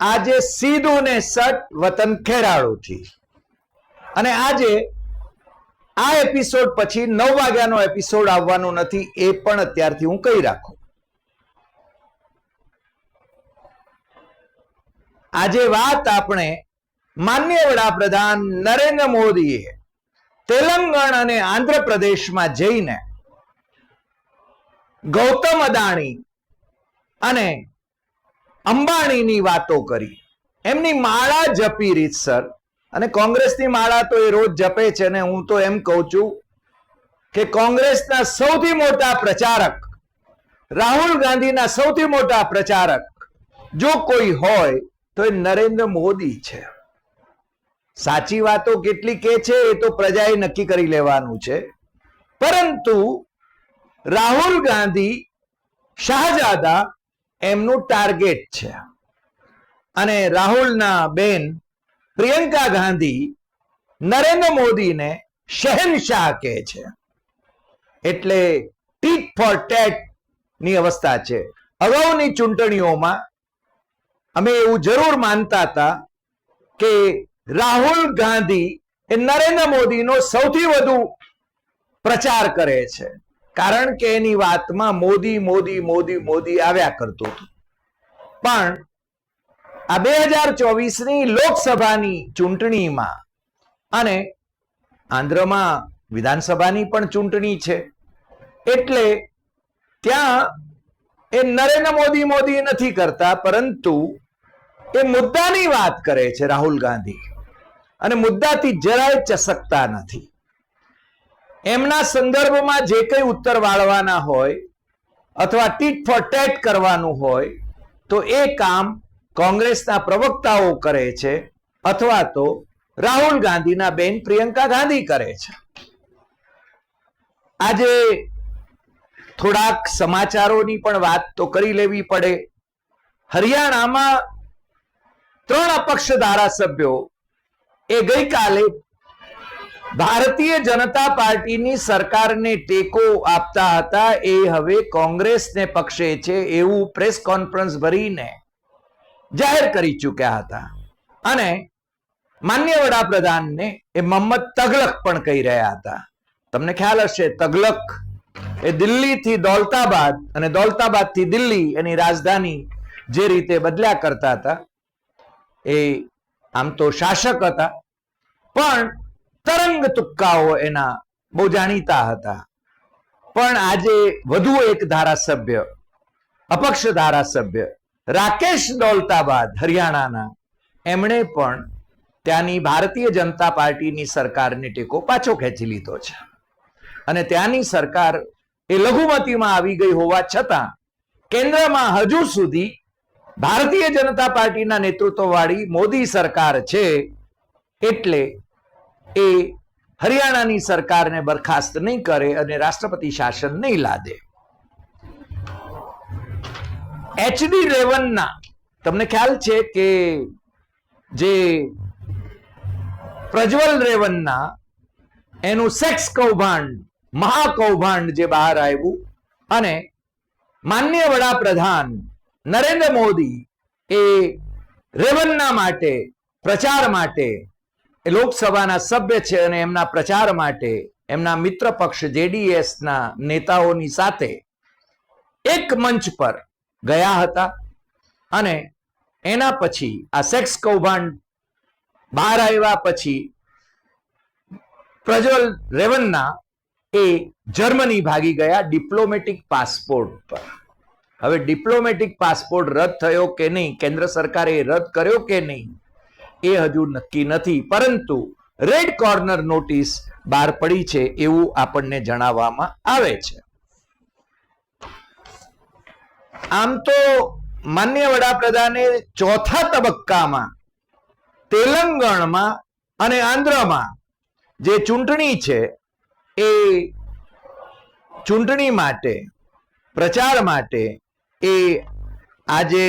આજે સીધું ને સટ વતન ખેરાળુથી અને આજે આ એપિસોડ પછી નવ વાગ્યાનો એપિસોડ આવવાનો નથી એ પણ અત્યારથી હું કહી રાખું. આજે વાત આપણે માન્ય વડાપ્રધાન નરેન્દ્ર મોદીએ તેલંગાણા અને આંધ્રપ્રદેશમાં જઈને ગૌતમ અદાણી અને અંબાણીની વાતો કરી. એમની માળા જપી રીતસર અને કોંગ્રેસની માળા તો એ રોજ જપે છે ને હું તો એમ કહું છું કે કોંગ્રેસના સૌથી મોટા પ્રચારક, રાહુલ ગાંધીના સૌથી મોટા પ્રચારક, જો કોઈ હોય તો એ નરેન્દ્ર મોદી છે. સાચી વાતો કેટલી કે છે એ તો પ્રજાએ નક્કી કરી લેવાનું છે. પરંતુ રાહુલ ગાંધી, શાહજાદા એમનું ટાર્ગેટ છે. અને રાહુલના બેન પ્રિયંકા ગાંધી નરેન્દ્ર મોદીને શહેનશાહ કહે છે. એટલે ટીટ ફોર ટેટની અવસ્થા છે. અગાઉની ચૂંટણીઓમાં અમે એવું જરૂર માનતા હતા કે રાહુલ ગાંધી એ નરેન્દ્ર મોદીનો સૌથી વધુ પ્રચાર કરે છે. કારણ કે એની વાતમાં મોદી મોદી મોદી મોદી આવ્યા કરતું હતું. પણ આ બે હજાર ચોવીસની લોકસભાની ચૂંટણીમાં અને આંધ્રમાં વિધાનસભાની પણ ચૂંટણી છે, એટલે ત્યાં એ નરેન્દ્ર મોદી મોદી નથી કરતા, પરંતુ એ મુદ્દાની વાત કરે છે રાહુલ ગાંધી. અને મુદ્દાથી જરાય ચસકતા નથી. એમના સંદર્ભમાં જે કંઈ ઉત્તર વાળવાના હોય અથવા ટીટ ફોર ટેટ કરવાનું હોય, તો એ કામ કોંગ્રેસના પ્રવક્તાઓ કરે છે અથવા તો રાહુલ ગાંધીના બેન પ્રિયંકા ગાંધી કરે છે. આજે થોડાક સમાચારોની પણ વાત તો કરી લેવી પડે. હરિયાણામાં ત્રણ અપક્ષ ધારાસભ્યો એ ગઈકાલે ભારતીય જનતા પાર્ટીની સરકારને ટેકો આપતા હતા. એ હવે કોંગ્રેસને પક્ષે છે એવું પ્રેસ કોન્ફરન્સ ભરીને જાહેર કરી ચૂક્યા હતા. અને માન્ય વડાપ્રધાનને એ મોહમ્મદ તગલક પણ કહી રહ્યા હતા. તમને ખ્યાલ હશે, તગલક એ દિલ્હીથી દૌલતાબાદ અને દોલતાબાદથી દિલ્હી એની રાજધાની જે રીતે બદલ્યા કરતા હતા, એ આમ તો શાસક હતા. પણ તરંગ તુક્કાઓ એના બહુ જાણીતા હતા. પણ આજે વધુ એક ધારાસભ્ય, અપક્ષ ધારાસભ્ય, રાકેશ દોલતાબાદ, હરિયાણાના, એમણે પણ ત્યાંની ભારતીય જનતા પાર્ટીની સરકારની ટેકો પાછો ખેંચી લીધો છે. અને ત્યાંની સરકાર એ લઘુમતીમાં આવી ગઈ હોવા છતાં કેન્દ્રમાં હજુ સુધી ભારતીય જનતા પાર્ટીના નેતૃત્વવાળી મોદી સરકાર છે એટલે એ હરિયાણાની સરકારને બરખાસ્ત નહીં કરે અને રાષ્ટ્રપતિ શાસન નહીં લાદે. એચડી રેવનના, તમને ખ્યાલ છે કે જે પ્રજ્વલ રેવનના, એનું સેક્સ કૌભાંડ, મહાકૌભાંડ જે બહાર આવ્યું, અને માન્ય વડાપ્રધાન નરેન્દ્ર મોદી એ રેવન્ના માટે, પ્રચાર માટે લોકસભાના સભ્ય છે અને એમના પ્રચાર માટે એમના મિત્ર પક્ષ જેડીએસ ના નેતાઓની સાથે એક મંચ પર ગયા હતા અને એના પછી આ સેક્સ કૌભાંડ બહાર આવ્યા પછી પ્રજ્વલ રેવન્ના એ જર્મની ભાગી ગયા ડિપ્લોમેટિક પાસપોર્ટ પર. હવે ડિપ્લોમેટિક પાસપોર્ટ રદ થયો કે નહીં? કેન્દ્ર સરકારે રદ કર્યો કે નહીં? એ હજુ નક્કી નથી. પરંતુ રેડ કોર્નર નોટિસ બહાર પડી છે એવું આપણને જણાવવામાં આવે છે. આમ તો માન્ય વડાપ્રધાને ચોથા તબક્કામાં તેલંગણમાં અને આંધ્રમાં જે ચૂંટણી છે એ ચૂંટણી માટે, પ્રચાર માટે એ આજે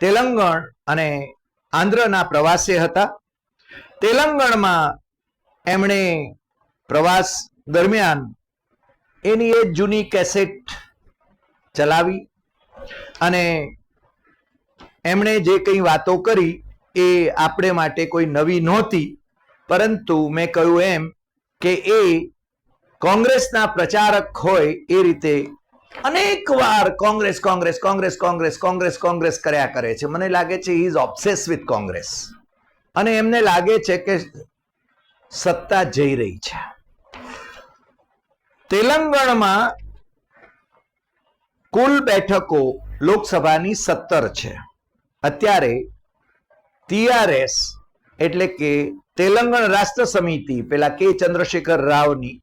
તેલંગણ અને આંધ્રના પ્રવાસે હતા. તેલંગણમાં એમણે પ્રવાસ દરમિયાન એની એ જૂની કેસેટ ચલાવી અને એમણે જે કંઈ વાતો કરી એ આપણે માટે કોઈ નવી નહોતી. પરંતુ મેં કહ્યું એમ કે એ કોંગ્રેસના પ્રચારક હોય એ રીતે અનેક વાર કોંગ્રેસ કોંગ્રેસ કોંગ્રેસ કોંગ્રેસ કોંગ્રેસ કોંગ્રેસ કર્યા કરે છે. મને લાગે છે ઇઝ ઓબ્સેસ વિથ કોંગ્રેસ. અને એમને લાગે છે કે સત્તા જઈ રહી છે. તેલંગણમાં કુલ બેઠકો લોકસભાની સત્તર છે. અત્યારે ટીઆરએસ એટલે કે તેલંગણ રાષ્ટ્ર સમિતિ, પેલા કે ચંદ્રશેખર રાવની,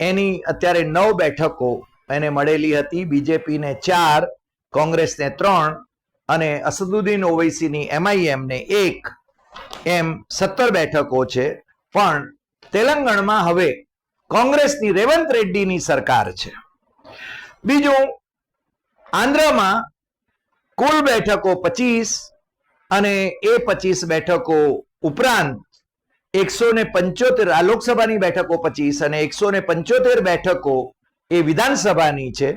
એની અત્યારે નવ બેઠકો એને મળેલી હતી બીજેપીને ચાર, કોંગ્રેસને ત્રણ અને અસદુદ્દીન ઓવૈસીની એમઆઈએમને એક. એમ સત્તર બેઠકો છે, પણ તેલંગણમાં હવે કોંગ્રેસની રેવંત રેડ્ડીની સરકાર છે. બીજું, આંધ્રમાં કુલ બેઠકો પચીસ અને એ પચીસ બેઠકો ઉપરાંત એકસો ને પંચોતેર, આ લોકસભાની બેઠકો પચીસ અને એકસો ને પંચોતેર બેઠકો એ વિધાનસભાની છે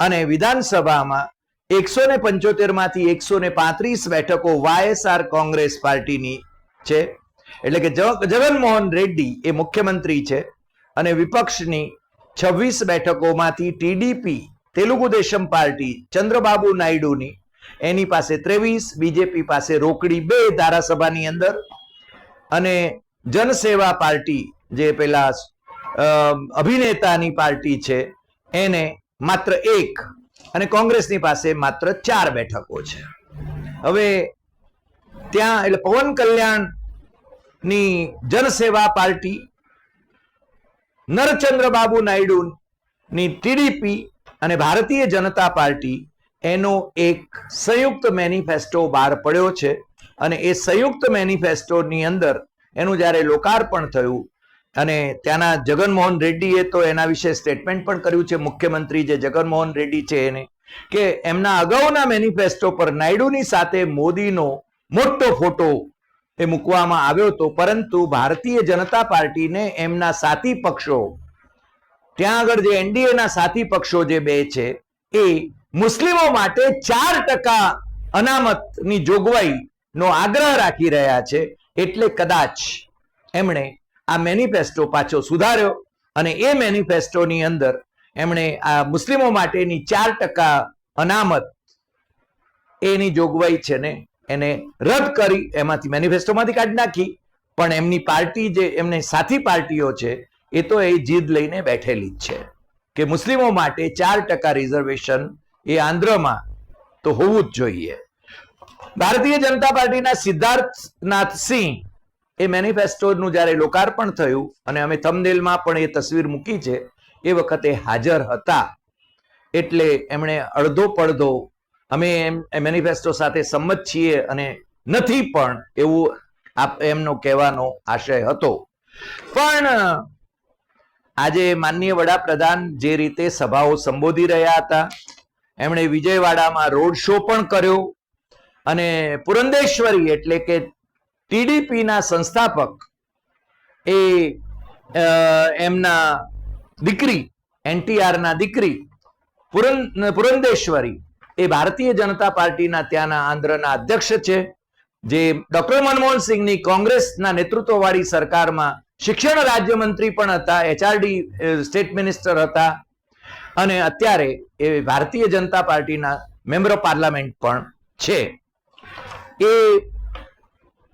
અને વિધાનસભામાં એકસો ને પંચોતેરમાંથી એકસો ને પાંત્રીસ બેઠકો વાયએસઆર કોંગ્રેસ પાર્ટીની છે. એટલે કે જગનમોહન રેડ્ડી એ મુખ્યમંત્રી છે અને વિપક્ષની છવ્વીસ બેઠકોમાંથી ટીડીપી, તેલુગુ દેશમ પાર્ટી, ચંદ્રબાબુ નાયડુની, એની પાસે ત્રેવીસ, બીજેપી પાસે રોકડી બે ધારાસભાની અંદર અને જનસેવા પાર્ટી જે પેલા અભિનેતાની પાર્ટી છે. એને માત્ર એક અને કોંગ્રેસની પાસે માત્ર ચાર બેઠકો છે. હવે ત્યાં એટલે પવન કલ્યાણની જનસેવા પાર્ટી, નરચંદ્રબાબુ નાયડુની ટીડીપી અને ભારતીય જનતા પાર્ટી, એનો એક સંયુક્ત મેનિફેસ્ટો બહાર પડ્યો છે. અને એ સંયુક્ત મેનિફેસ્ટોની અંદર એનું જ્યારે લોકાર્પણ થયું અને ત્યાંના જગનમોહન રેડ્ડીએ તો એના વિશે સ્ટેટમેન્ટ પણ કર્યું છે. મુખ્યમંત્રી જે જગનમોહન રેડ્ડી છે એને, કે એમના અગાઉના મેનિફેસ્ટો પર નાયડુની સાથે મોદીનો મોટો ફોટો એ મૂકવામાં આવ્યો હતો. પરંતુ ભારતીય જનતા પાર્ટીને એમના સાથી પક્ષો, ત્યાં આગળ જે એનડીએના સાથી પક્ષો જે બે છે, એ મુસ્લિમો માટે ચાર ટકા અનામતની જોગવાઈનો આગ્રહ રાખી રહ્યા છે. એટલે કદાચ એમણે આ મેનિફેસ્ટો પાછો સુધાર્યો અને એ મેનિફેસ્ટોની અંદર એમણે આ મુસ્લિમો માટેની ચાર ટકા અનામત એની જોગવાઈ છે ને એને રદ કરી, એમાંથી મેનિફેસ્ટોમાંથી કાઢી નાખી. પણ એમની પાર્ટી જે એમને સાથી પાર્ટીઓ છે, એ તો એ જીદ લઈને બેઠેલી જ છે કે મુસ્લિમો માટે ચાર ટકા રિઝર્વેશન એ આંધ્રમાં તો હોવું જ જોઈએ. ભારતીય જનતા પાર્ટીના સિદ્ધાર્થનાથ સિંહ એ મેનિફેસ્ટોનું જ્યારે લોકાર્પણ થયું અને અમે થમનેલમાં પણ એ તસવીર મૂકી છે, એ વખતે હાજર હતા. એટલે એમણે અડધો પડધો અમે એમ, એ મેનિફેસ્ટો સાથે સંમત છીએ અને નથી પણ એવું આપ, એમનો કહેવાનો આશય હતો. પણ, આજે માનનીય વડાપ્રધાન જે રીતે સભાઓ સંબોધી રહ્યા હતા, એમણે વિજયવાડામાં રોડ શો પણ કર્યો અને પુરંદેશ્વરી એટલે કે ટીડીપીના સંસ્થાપક એ એમના દીકરી, એનટીઆરના દીકરી, પુરન, પુરંદેશ્વરી એ ભારતીય જનતા પાર્ટીના ત્યાંના આંધ્રના અધ્યક્ષ છે, જે ડોક્ટર મનમોહન સિંહની કોંગ્રેસના નેતૃત્વવાળી સરકારમાં શિક્ષણ રાજ્યમંત્રી પણ હતા, એચઆરડી સ્ટેટ મિનિસ્ટર હતા અને અત્યારે એ ભારતીય જનતા પાર્ટીના મેમ્બર ઓફ પાર્લામેન્ટ પણ છે. એ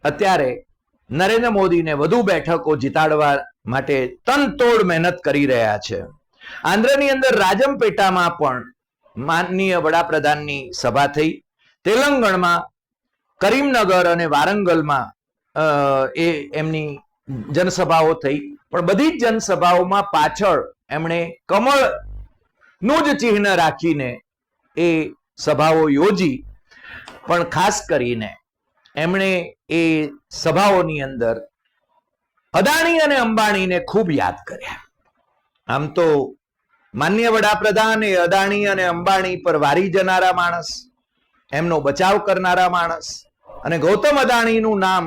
અત્યારે નરેન્દ્ર મોદીને વધુ બેઠકો જીતાડવા માટે તનતોડ મહેનત કરી રહ્યા છે. આંધ્રની અંદર રાજમપેટામાં પણ માનનીય વડાપ્રધાનની સભા થઈ. તેલંગણમાં કરીમનગર અને વારંગલમાં એ એમની જનસભાઓ થઈ. પણ બધી જ જનસભાઓમાં પાછળ એમણે કમળનું જ ચિહ્ન રાખીને એ સભાઓ યોજી. પણ ખાસ કરીને એમણે એ સભાઓની અંદર અદાણી અને અંબાણીને ખૂબ યાદ કર્યા. આમ તો માન્ય વડાપ્રધાન એ અદાણી અને અંબાણી પર વારી જનારા માણસ, એમનો બચાવ કરનારા માણસ અને ગૌતમ અદાણીનું નામ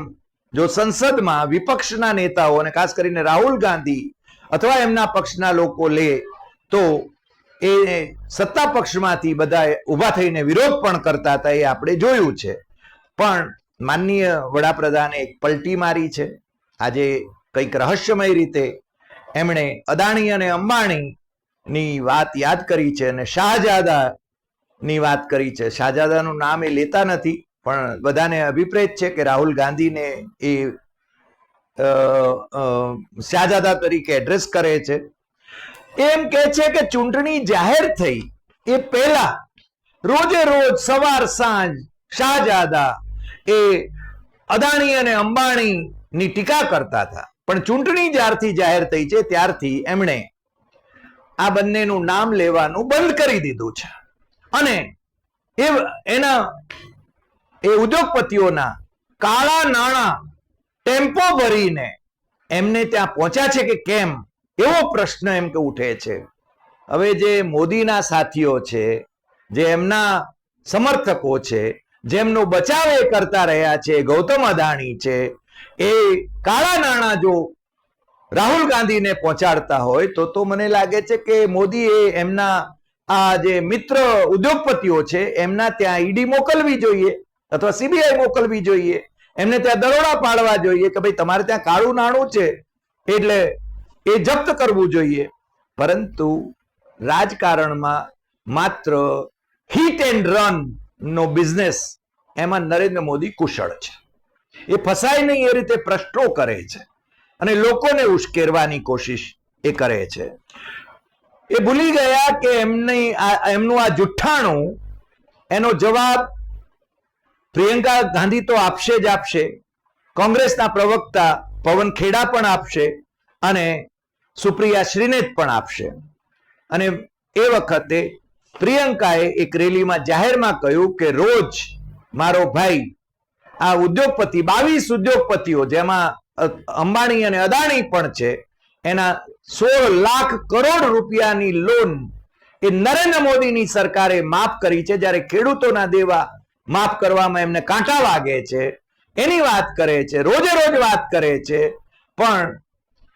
જો સંસદમાં વિપક્ષના નેતાઓ અને ખાસ કરીને રાહુલ ગાંધી અથવા એમના પક્ષના લોકો લે, તો એ સત્તા પક્ષમાંથી બધા ઊભા થઈને વિરોધ પણ કરતા હતા એ આપણે જોયું છે. પણ માનનીય વડાપ્રધાને એક પલટી મારી છે. આજે કંઈક રહસ્યમય રીતે એમણે અદાણી અને અંબાણીની વાત યાદ કરી છે અને શાહજાદા ની વાત કરી છે. શાહજાદાનું નામ એ લેતા નથી, પણ બધાને અભિપ્રેત છે કે રાહુલ ગાંધીને એ શાહજાદા તરીકે એડ્રેસ કરે છે. એમ કે છે કે ચૂંટણી જાહેર થઈ એ પહેલા રોજે રોજ સવાર સાંજ શાહજાદા એ અદાણી અને અંબાણીની ટીકા કરતા હતા. પણ ચૂંટણી જ્યારથી જાહેર થઈ છે, ત્યારથી એમણે આ બંનેનું નામ લેવાનું બંધ કરી દીધું છે. અને એ એના એ ઉદ્યોગપતિઓના કાળા નાણાં ટેમ્પો ભરીને એમને ત્યાં પહોંચ્યા છે કે કેમ? એવો પ્રશ્ન એમ કે ઉઠે છે. હવે જે મોદીના સાથીઓ છે, જે એમના સમર્થકો છે જેમનો બચાવ એ કરતા રહ્યા છે, ગૌતમ અદાણી છે, એ કાળા નાણાં જો રાહુલ ગાંધીને પહોંચાડતા હોય તો તો મને લાગે છે કે મોદી એ એમના આ જે મિત્ર ઉદ્યોગપતિઓ છે, એમના ત્યાં ઈડી મોકલવી જોઈએ અથવા સીબીઆઈ મોકલવી જોઈએ. એમને ત્યાં દરોડા પાડવા જોઈએ કે ભાઈ તમારે ત્યાં કાળું નાણું છે એટલે એ જપ્ત કરવું જોઈએ. પરંતુ રાજકારણમાં માત્ર હિટ એન્ડ રન નો બિઝનેસ એમાં નરેન્દ્ર મોદી કુશળ છે. એ ફસાય નહીં એ રીતે પ્રશ્નો કરે છે. અને લોકોને ઉશ્કેરવાની કોશિશ એ કરે છે. એ ભૂલી ગયા કે એમની એમનું આ જુઠ્ઠાણું એનો જવાબ પ્રિયંકા ગાંધી તો આપશે જ આપશે. કોંગ્રેસના પ્રવક્તા પવન ખેડા પણ આપશે અને સુપ્રિયા શ્રીનેત પણ આપશે. અને એ વખતે પ્રિયંકાએ એક રેલીમાં જાહેરમાં કહ્યું કે રોજ મારો ભાઈ આ ઉદ્યોગપતિ, બાવીસ ઉદ્યોગપતિઓ, જેમાં અંબાણી અને અદાણી પણ છે, એના સોળ લાખ કરોડ રૂપિયાની લોન એ નરેન્દ્ર મોદીની સરકારે માફ કરી છે. જ્યારે ખેડૂતોના દેવા માફ કરવામાં એમને કાંટા વાગે છે. એની વાત કરે છે, રોજે રોજ વાત કરે છે. પણ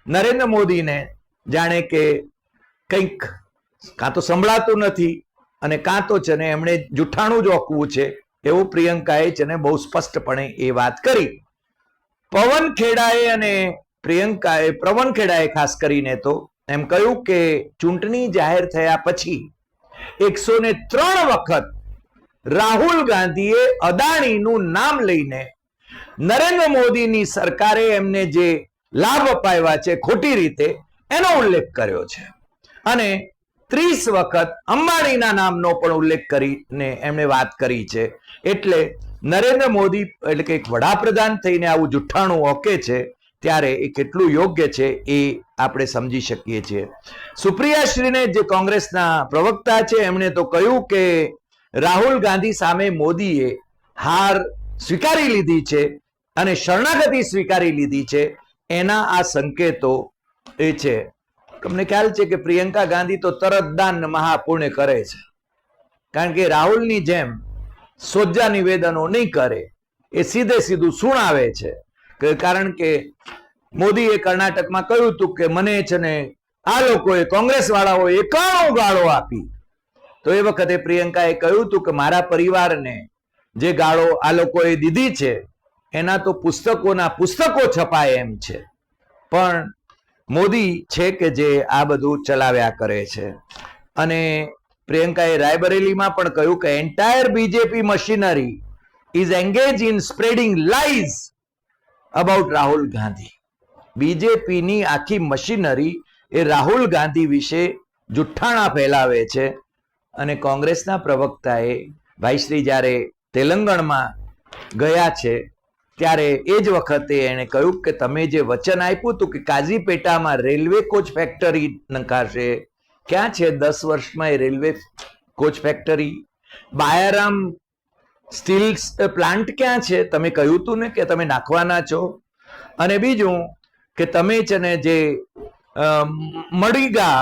નરેન્દ્ર મોદીને જાણે કે કંઈક કાં તો સંભળાતું નથી. અને કાં તો છે ને એમણે જૂઠાણું જ છે એવું પ્રિયંકાએ છે ને બહુ સ્પષ્ટપણે એ વાત કરી. પવન ખેડાએ અને પ્રિયંકાએ પવન ખેડાએ ખાસ કરીને તો એમ કહ્યું કે ચૂંટણી જાહેર થયા પછી એકસો ને ત્રણ વખત રાહુલ ગાંધીએ અદાણીનું નામ લઈને નરેન્દ્ર મોદીની સરકારે એમને જે લાભ અપાવ્યા છે ખોટી રીતે એનો ઉલ્લેખ કર્યો છે. અને ત્રીસ વખત અંબાણીના નામનો પણ ઉલ્લેખ કરીને એમણે વાત કરી છે. એટલે નરેન્દ્ર મોદી એટલે કે એક વડાપ્રધાન થઈને આવું જુઠ્ઠાણું ઓકે છે, ત્યારે એ કેટલું યોગ્ય છે એ આપણે સમજી શકીએ છીએ. સુપ્રિયાશ્રીને જે કોંગ્રેસના પ્રવક્તા છે, એમણે તો કહ્યું કે રાહુલ ગાંધી સામે મોદીએ હાર સ્વીકારી લીધી છે અને શરણાગતિ સ્વીકારી લીધી છે. એના આ સંકેતો એ છે. તમને ખ્યાલ છે કે પ્રિયંકા ગાંધી તો તરત દાન મહાપુણ્ય કરે છે. કારણ કે રાહુલની જેમ સોજા નિવેદનો નહીં કરે, એ સીધે સીધું સુણાવે છે. કારણ કે મોદીએ કર્ણાટકમાં કહ્યું હતું કે મને છે ને આ લોકોએ કોંગ્રેસ વાળાઓએ એકાણો ગાળો આપી. તો એ વખતે પ્રિયંકાએ કહ્યું હતું કે મારા પરિવારને જે ગાળો આ લોકોએ દીધી છે, એના તો પુસ્તકોના પુસ્તકો છપાય એમ છે. પણ મોદી છે કે જે આ બધું ચલાવ્યા કરે છે. અને પ્રિયંકાએ રાયબરેલીમાં પણ કહ્યું કે entire BJP machinery is engage in spreading lies about Rahul Gandhi બીજેપીની આખી મશીનરી એ રાહુલ ગાંધી વિશે જુઠ્ઠાણા ફેલાવે છે. અને કોંગ્રેસના પ્રવક્તાએ ભાઈશ્રી જ્યારે તેલંગણમાં ગયા છે ત્યારે એ જ વખતે એણે કહ્યું કે તમે જે વચન આપ્યું હતું કે કાઝીપેટામાં રેલવે કોચ ફેક્ટરી નંખાશે, ક્યાં છે દસ વર્ષમાં એ railway coach factory? Bayyaram steel plant ક્યાં છે? તમે કહ્યું હતું ને કે તમે નાખવાના છો. અને બીજું કે તમે છે ને જે મડીગા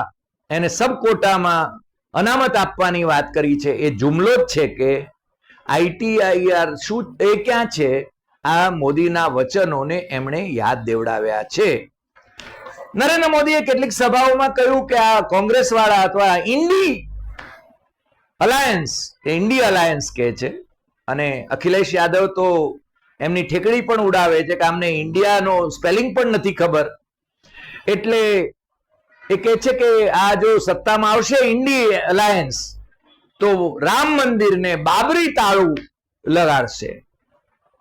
એને સબ કોટામાં અનામત આપવાની વાત કરી છે, એ જુમલો જ છે કે આઈટીઆઈઆર શું, એ ક્યાં છે? આ મોદીના વચનોને એમણે યાદ દેવડાવ્યા છે. નરેન્દ્ર મોદીએ કેટલીક સભાઓમાં કહ્યું કે આ કોંગ્રેસ વાળા અથવા ઇન્ડી અલાયન્સ ઇન્ડી અલાયન્સ કે છે. અને અખિલેશ યાદવ તો એમની ઠેકડી પણ ઉડાવે છે કે આમને ઇન્ડિયાનો સ્પેલિંગ પણ નથી ખબર. એટલે એ કહે છે કે આ જો સત્તામાં આવશે ઇન્ડી અલાયન્સ, તો રામ મંદિરને બાબરી તાળું લગાડશે.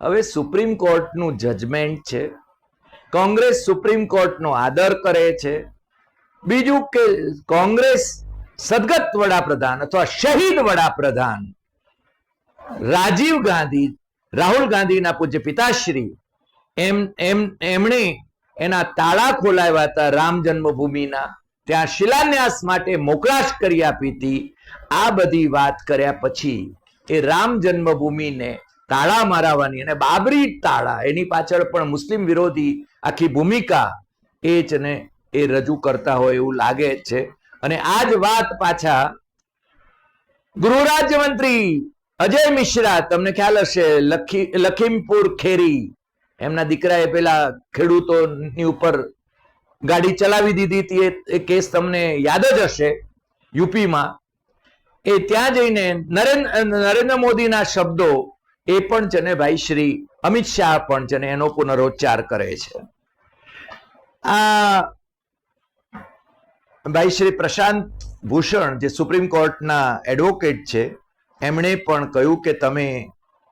હવે સુપ્રીમ કોર્ટનું જજમેન્ટ છે. કોંગ્રેસ સુપ્રીમ કોર્ટનો આદર કરે છે. બીજું કે કોંગ્રેસ સદગત વડાપ્રધાન અથવા શહીદ વડાપ્રધાન રાજીવ ગાંધી, રાહુલ ગાંધીના પૂજ્ય પિતાશ્રી, એમ એમ, એમણે એના તાળા ખોલાવ્યા હતા રામ જન્મભૂમિના. ત્યાં શિલાન્યાસ માટે મોકળાશ કરી આપી હતી. આ બધી વાત કર્યા પછી એ રામ જન્મભૂમિને તાળા મારાવાની અને બાબરી તાળા, એની પાછળ પણ મુસ્લિમ વિરોધી આખી ભૂમિકા એ જ ને એ રજૂ કરતા હોય એવું લાગે છે. અને આ જ વાત પાછા ગૃહ રાજ્યમંત્રી અજય મિશ્રા, તમને ખ્યાલ હશે, લખી, લખીમપુર ખેરી. એમના દીકરાએ પેલા ખેડૂતોની ઉપર ગાડી ચલાવી દીધી હતી, એ કેસ તમને યાદ જ હશે, યુપીમાં. એ ત્યાં જઈને નરેન્દ્ર નરેન્દ્ર મોદીના શબ્દો એ પણ છે ને ભાઈ શ્રી અમિત શાહ પણ છે ને એનો પુનરોચ્ચાર કરે છે. આ ભાઈ શ્રી પ્રશાંત ભૂષણ, જે સુપ્રીમ કોર્ટના એડવોકેટ છે, એમણે પણ કહ્યું કે તમે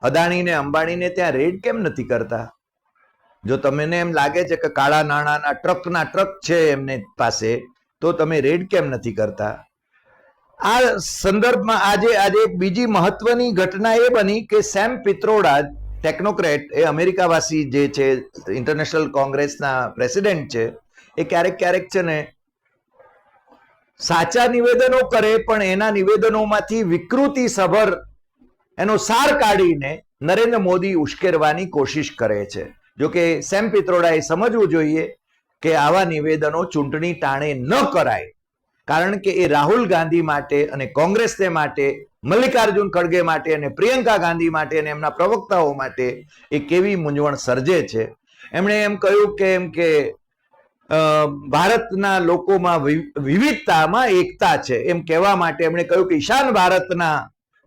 અદાણીને, અંબાણીને ત્યાં રેડ કેમ નથી કરતા? જો તમને એમ લાગે છે કે કાળા નાણાંના ટ્રકના ટ્રક છે એમને પાસે, તો તમે રેડ કેમ નથી કરતા? આ સંદર્ભમાં આજે આજે બીજી મહત્વની ઘટના એ બની કે સેમ પિત્રોડા, ટેકનોક્રેટ, એ અમેરિકાવાસી જે છે, ઇન્ટરનેશનલ કોંગ્રેસના પ્રેસિડેન્ટ છે, એ ક્યારેક ક્યારેક છે ને સાચા નિવેદનો કરે, પણ એના નિવેદનોમાંથી વિકૃતિ સભર એનો સાર કાઢીને નરેન્દ્ર મોદી ઉશ્કેરવાની કોશિશ કરે છે. જોકે સેમ પિત્રોડાએ સમજવું જોઈએ કે આવા નિવેદનો ચૂંટણી ટાણે ન કરાય. કારણ કે એ રાહુલ ગાંધી માટે અને કોંગ્રેસ માટે, મલ્લિકાર્જુન ખડગે માટે અને પ્રિયંકા ગાંધી માટે અને એમના પ્રવક્તાઓ માટે એ કેવી મૂંઝવણ સર્જે છે. એમણે એમ કહ્યું કે એમ કે ભારતના લોકોમાં વિવિધતામાં એકતા છે. એમ કહેવા માટે એમણે કહ્યું કે ઈશાન ભારતના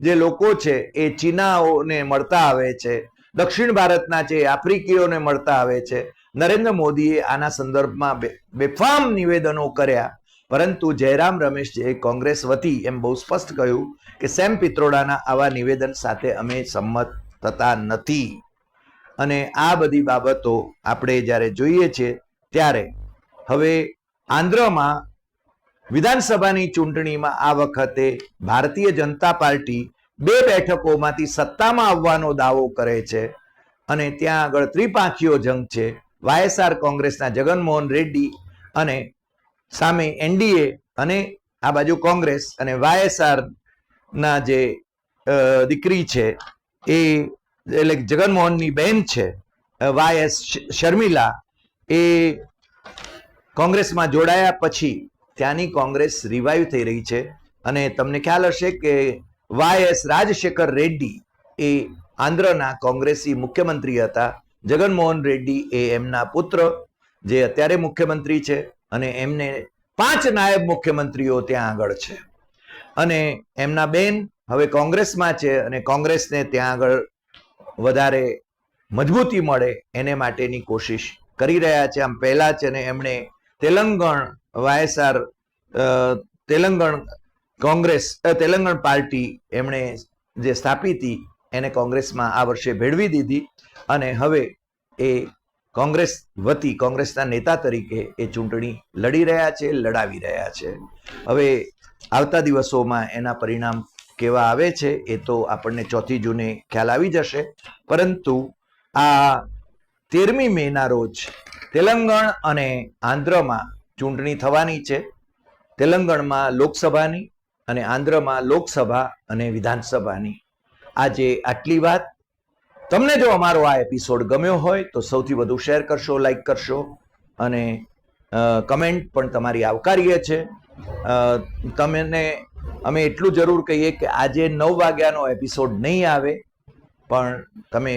જે લોકો છે એ ચીનાઓને મળતા આવે છે. દક્ષિણ ભારતના છે આફ્રિકીઓને મળતા આવે છે. નરેન્દ્ર મોદીએ આના સંદર્ભમાં બેફામ નિવેદનો કર્યા પરંતુ જયરામ રમેશ જે કોંગ્રેસ વતી એમ બહુ સ્પષ્ટ કહ્યું કે સેમ પિત્રોડાના આવા નિવેદન સાથે અમે સંમત થતા નથી. અને આ બધી બાબતો આપણે જ્યારે જોઈએ છીએ ત્યારે હવે આંધ્રમાં વિધાનસભાની ચૂંટણીમાં આ વખતે ભારતીય જનતા પાર્ટી બે બેઠકોમાંથી સત્તામાં આવવાનો દાવો કરે છે અને ત્યાં આગળ ત્રિપાંખીયો જંગ છે. વાયએસઆર કોંગ્રેસના જગનમોહન રેડ્ડી અને સામે એનડીએ અને આ બાજુ કોંગ્રેસ અને વાયએસઆર ના જે દીકરી છે, એ એટલે જગનમોહનની બહેન છે વાયએસ શર્મિલા, એ કોંગ્રેસમાં જોડાયા પછી ત્યાંની કોંગ્રેસ રિવાઈવ થઈ રહી છે. અને તમને ખ્યાલ હશે કે વાયએસ રાજશેખર રેડ્ડી એ આંધ્રના કોંગ્રેસી મુખ્યમંત્રી હતા. જગનમોહન રેડ્ડી એ એમના પુત્ર, જે અત્યારે મુખ્યમંત્રી છે. અને એમને પાંચ નાયબ મુખ્યમંત્રીઓ ત્યાં આગળ છે. અને એમના બેન હવે કોંગ્રેસમાં છે અને કોંગ્રેસને ત્યાં આગળ વધારે મજબૂતી મળે એને માટેની કોશિશ કરી રહ્યા છે. આમ પહેલા છે ને એમણે તેલંગણ, વાયએસઆર તેલંગણ કોંગ્રેસ તેલંગણ પાર્ટી એમણે જે સ્થાપી હતી એને કોંગ્રેસમાં આ વર્ષે ભેળવી દીધી અને હવે એ કોંગ્રેસ વતી કોંગ્રેસના નેતા તરીકે એ ચૂંટણી લડી રહ્યા છે, લડાવી રહ્યા છે. હવે આવતા દિવસોમાં એના પરિણામ કેવા આવે છે એ તો આપણને ચોથી જૂને ખ્યાલ આવી જશે. પરંતુ આ તેરમી મેના રોજ તેલંગણ અને આંધ્રમાં ચૂંટણી થવાની છે. તેલંગણમાં લોકસભાની અને આંધ્રમાં લોકસભા અને વિધાનસભાની. આજે આટલી વાત. તમને જો અમારો આ એપિસોડ ગમ્યો હોય, તો સૌથી વધુ શેર કરશો લાઈક કરશો અને કમેન્ટ પણ તમારી આવકારીએ છે. તમને અમે એટલું જરૂર કહીએ કે આજે નવ વાગ્યાનો એપિસોડ નહીં આવે, પણ તમે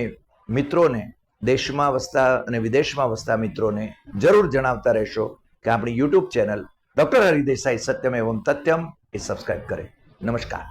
મિત્રોને, દેશમાં વસતા અને વિદેશમાં વસતા મિત્રોને જરૂર જણાવતા રહેશો કે આપણી YouTube channel doctor Hari Desai Satyam એવમ તથ્યમ એ સબસ્ક્રાઇબ કરે. નમસ્કાર.